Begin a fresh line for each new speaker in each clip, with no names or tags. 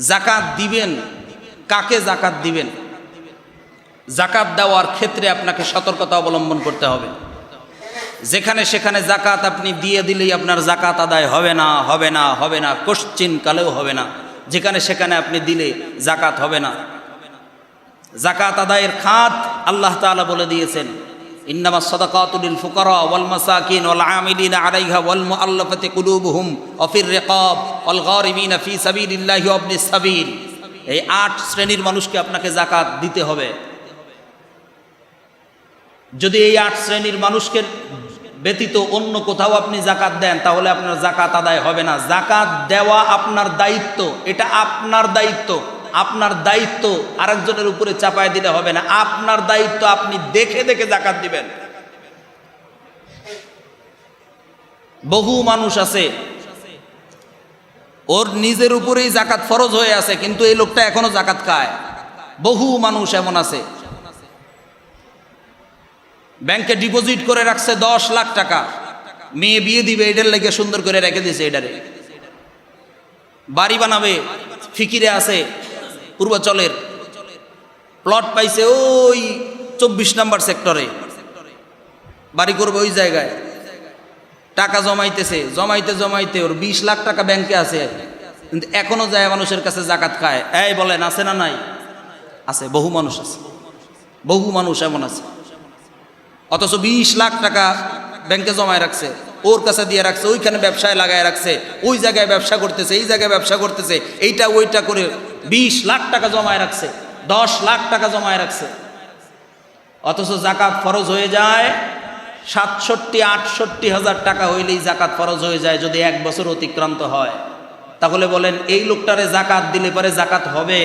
জাকাত দিবেন, কাকে জাকাত দিবেন? জাকাত দেওয়ার ক্ষেত্রে আপনাকে সতর্কতা অবলম্বন করতে হবে। যেখানে সেখানে জাকাত আপনি দিয়ে দিলেই আপনার জাকাত আদায় হবে না হবে না হবে না, কোশ্চিন কালেও হবে না। যেখানে সেখানে আপনি দিলে জাকাত হবে না। জাকাত আদায়ের খাত আল্লাহ তাআলা বলে দিয়েছেন। ইন্নামা সদাকাতুল ফুকারা ওয়াল মাসাকিন ওয়াল আমিলিনা আলাইহা ওয়াল মুআল্লাফাতি কুলুবুহুম ওয়া ফির রিকাব ওয়াল গারিমিনা ফি সাবিলিল্লাহি ওয়া ইবনিস সাবিল। এই আট শ্রেণির মানুষকে আপনাকে জাকাত দিতে হবে। যদি এই আট শ্রেণির মানুষকে ব্যতীত অন্য কোথাও আপনি জাকাত দেন, তাহলে আপনার জাকাত আদায় হবে না। জাকাত দেওয়া আপনার দায়িত্ব। এটা আপনার দায়িত্ব। আপনার দায়িত্ব আরেকজনের উপরে চাপায় দিলে হবে না। আপনার দায়িত্ব আপনি দেখে দেখে জাকাত দিবেন। বহু মানুষ আছে, ওর নিজের উপরেই জাকাত ফরজ হয়ে আছে, কিন্তু এই লোকটা এখনও জাকাত খায়। বহু মানুষ এমন আছে। ব্যাংকে ডিপোজিট করে রাখছে দশ লাখ টাকা। মেয়ে বিয়ে দিবে, এটার লেগে সুন্দর করে রেখে দিয়েছে এটারে। বাড়ি বানাবে, ফিকিরে আছে। পূর্বাচলের প্লট পাইছে ওই চব্বিশ নাম্বার সেক্টরে বাড়ি করবে ওই জায়গায়। টাকা জমাইতেছে। জমাইতে জমাইতে ওর বিশ লাখ টাকা ব্যাংকে আছে। কিন্তু এখনও যায় মানুষের কাছে জাকাত খায়। এই বলেন, আছে না নাই? আছে, বহু মানুষ আছে। বহু মানুষ এমন আছে। অথচ বিশ লাখ টাকা ব্যাংকে জমায় রাখছে, ওর কাছে দিয়ে রাখছে, ওইখানে ব্যবসায় লাগায় রাখছে, ওই জায়গায় ব্যবসা করতেছে, এই জায়গায় ব্যবসা করতেছে, এইটা ওইটা করে বিশ লাখ টাকা জমায় রাখছে, দশ লাখ টাকা জমায় রাখছে। অথচ জাকাত ফরজ হয়ে যায়, সাতষট্টি, আটষট্টি হাজার টাকা হইলেই জাকাত ফরজ হয়ে যায়, যদি এক বছর অতিক্রান্ত হয়। তাহলে বলেন, এই লোকটারে জাকাত দিলে পরে জাকাত হবে?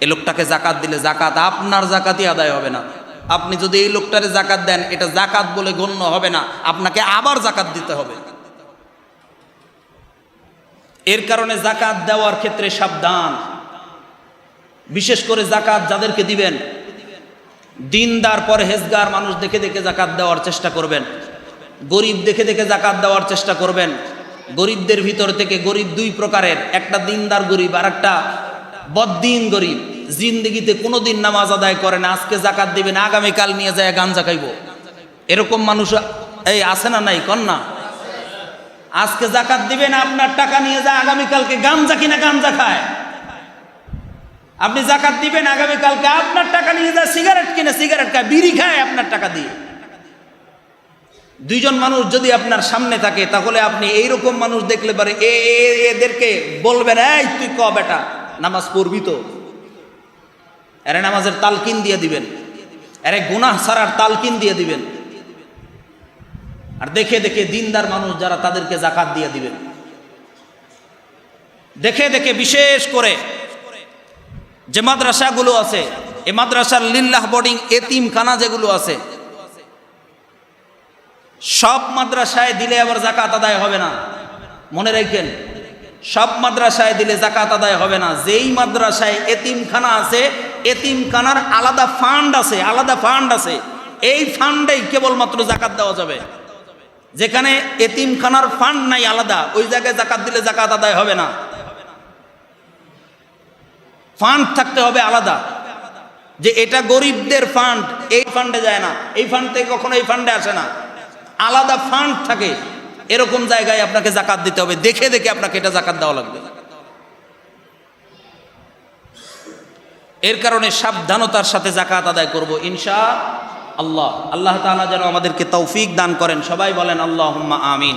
এই লোকটাকে জাকাত দিলে জাকাত আপনার জাকাতই আদায় হবে না। আপনি যদি এই লোকটারে জাকাত দেন, এটা জাকাত বলে গণ্য হবে না। আপনাকে আবার জাকাত দিতে হবে। এর কারণে জাকাত দেওয়ার ক্ষেত্রে সাবধান। বিশেষ করে জাকাত যাদেরকে দিবেন, দিনদার, পরহেজগার মানুষ দেখে দেখে জাকাত দেওয়ার চেষ্টা করবেন। গরিব দেখে দেখে জাকাত দেওয়ার চেষ্টা করবেন। গরিবদের ভিতর থেকে গরিব দুই প্রকারের, একটা দিনদার গরিব আর একটা বদ্দিন গরিব। জিন্দগিতে কোনো দিন নামাজ আদায় করে না, আজকে জাকাত দিবেন, আগামীকাল নিয়ে যায়, গাঞ্জা খাইব। এরকম মানুষ, এই আছে না নাই কন না আজকে জাকাত দিবেন, আপনার টাকা নিয়ে যায়, আগামীকালকে গাঞ্জা কিনা গাঞ্জা খায়। আপনি জাকাত দিবেন, আগামীকালকে আপনার টাকা নিয়ে যায়, সিগারেট কিনে সিগারেট খায়, বিড়ি খায় আপনার টাকা দিয়ে। দুইজন মানুষ যদি আপনার সামনে থাকে, তাহলে আপনি এইরকম মানুষ দেখলে পারে এ- এদেরকে বলবেন, এই, তুই ক বেটা? নামাজ পড়বি তো? এরে নামাজের তালকিন দিয়ে দিবেন। এরে গুনাহ সারার তালকিন দিয়ে দিবেন। আর দেখে দেখে দিনদার মানুষ যারা তাদেরকে জাকাত দিয়ে দিবেন দেখে দেখে বিশেষ করে যে মাদ্রাসাগুলো আছে, এ মাদ্রাসার লিল্লাহ বোর্ডিং, এতিমখানা যেগুলো আছে, সব মাদ্রাসায় দিলে আবার জাকাত আদায় হবে না। মনে রাখবেন সব মাদ্রাসায় দিলে জাকাত আদায় হবে না। যেই মাদ্রাসায় এতিমখানা আছে, এতিমখানার আলাদা ফান্ড আছে, আলাদা ফান্ড আছে, এই ফান্ডেই কেবলমাত্র জাকাত দেওয়া যাবে। যেখানে এতিমখানার ফান্ড নাই আলাদা, ওই জায়গায় জাকাত দিলে জাকাত আদায় হবে না। ফান্ড থাকতে হবে আলাদা। যে এটা গরিবদের ফান্ড এই ফান্ডে যায় না। এই ফান্ড থেকে কখনো এই ফান্ডে আসে না। আলাদা ফান্ড থাকে। এরকম জায়গায় আপনাকে জাকাত দিতে হবে। দেখে দেখে আপনাকে এটা জাকাত দেওয়া লাগবে। এর কারণে সাবধানতার সাথে জাকাত আদায় করব। ইনশা আল্লাহ। আল্লাহ তালা যেন আমাদেরকে তৌফিক দান করেন। সবাই বলেন আল্লাহ আমিন।